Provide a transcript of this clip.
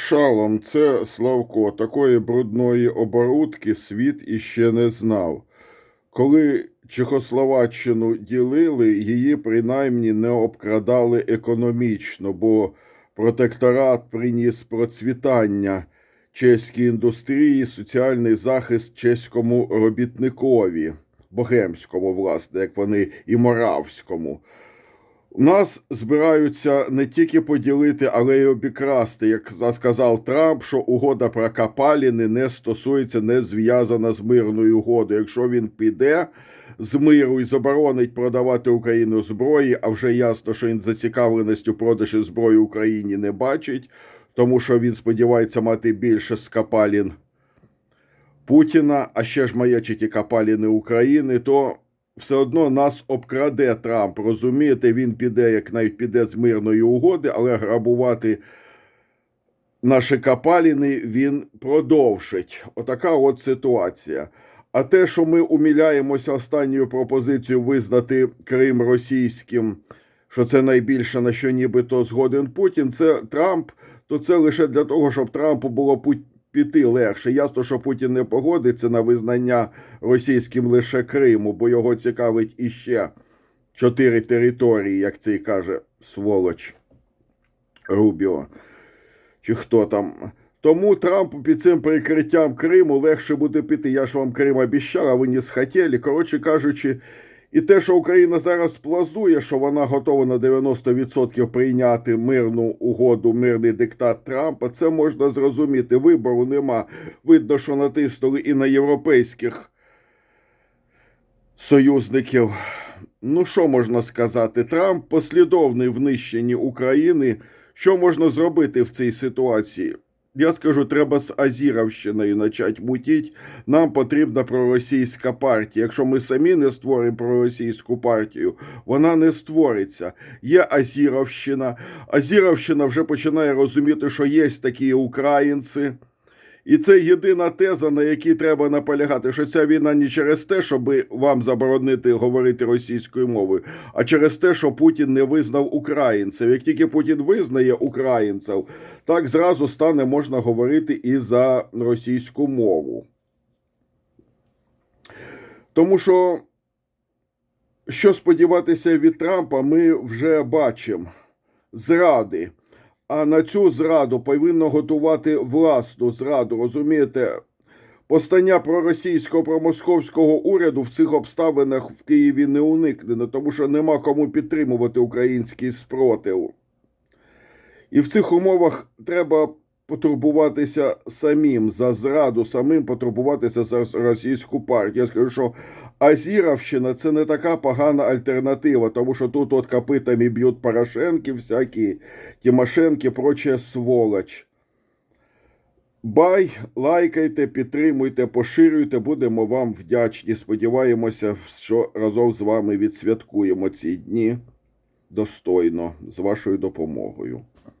Шалом, це Славко. Такої брудної оборудки світ іще не знав. Коли Чехословаччину ділили, її принаймні не обкрадали економічно, бо протекторат приніс процвітання чеській індустрії, соціальний захист чеському робітникові, богемському, власне, як вони і моравському. Нас збираються не тільки поділити, але й обікрасти, як сказав Трамп, що угода про Капаліни не стосується, не зв'язана з мирною угодою. Якщо він піде з миру і заборонить продавати Україну зброї, а вже ясно, що він зацікавленістю продажі зброї Україні не бачить, тому що він сподівається мати більше з Капалін Путіна, а ще ж маячить і Капаліни України, то все одно нас обкраде Трамп. Розумієте, він піде, як навіть піде з мирної угоди, але грабувати наші капаліни він продовжить. Отака от ситуація. А те, що ми уміляємося останньою пропозицією визнати Крим російським, що це найбільше на що нібито згоден Путін, це Трамп, то це лише для того, щоб Трампу було пу- піти легше. Ясно, що Путін не погодиться на визнання російським лише Криму, бо його цікавить іще чотири території, як це й каже сволоч Рубіо. Чи хто там. Тому Трампу під цим прикриттям Криму легше буде піти. Я ж вам Крим обіщав, а ви не схотіли. Коротше кажучи, і те, що Україна зараз плазує, що вона готова на 90% прийняти мирну угоду, мирний диктат Трампа, це можна зрозуміти. Вибору нема. Видно, що натиснули і на європейських союзників. Ну, що можна сказати? Трамп послідовний в нищенні України. Що можна зробити в цій ситуації? Я скажу, треба з Азіровщиною почати мутіть. Нам потрібна проросійська партія. Якщо ми самі не створимо проросійську партію, вона не створиться. Є Азіровщина. Азіровщина вже починає розуміти, що є такі українці. І це єдина теза, на якій треба наполягати, що ця війна не через те, щоб вам заборонити говорити російською мовою, а через те, що Путін не визнав українців. Як тільки Путін визнає українців, так зразу стане можна говорити і за російську мову. Тому що, що сподіватися від Трампа, ми вже бачимо зради. А на цю зраду повинно готувати власну зраду. Розумієте, постання проросійського промосковського уряду в цих обставинах в Києві не уникнено, тому що нема кому підтримувати український спротив. І в цих умовах треба потурбуватися самим за зраду, самим потурбуватися за російську партію. Я скажу, що Азіровщина це не така погана альтернатива, тому що тут от копитами б'ють Порошенки, всякі Тимошенки, прочая сволоч. Бай, лайкайте, підтримуйте, поширюйте, будемо вам вдячні. Сподіваємося, що разом з вами відсвяткуємо ці дні достойно з вашою допомогою.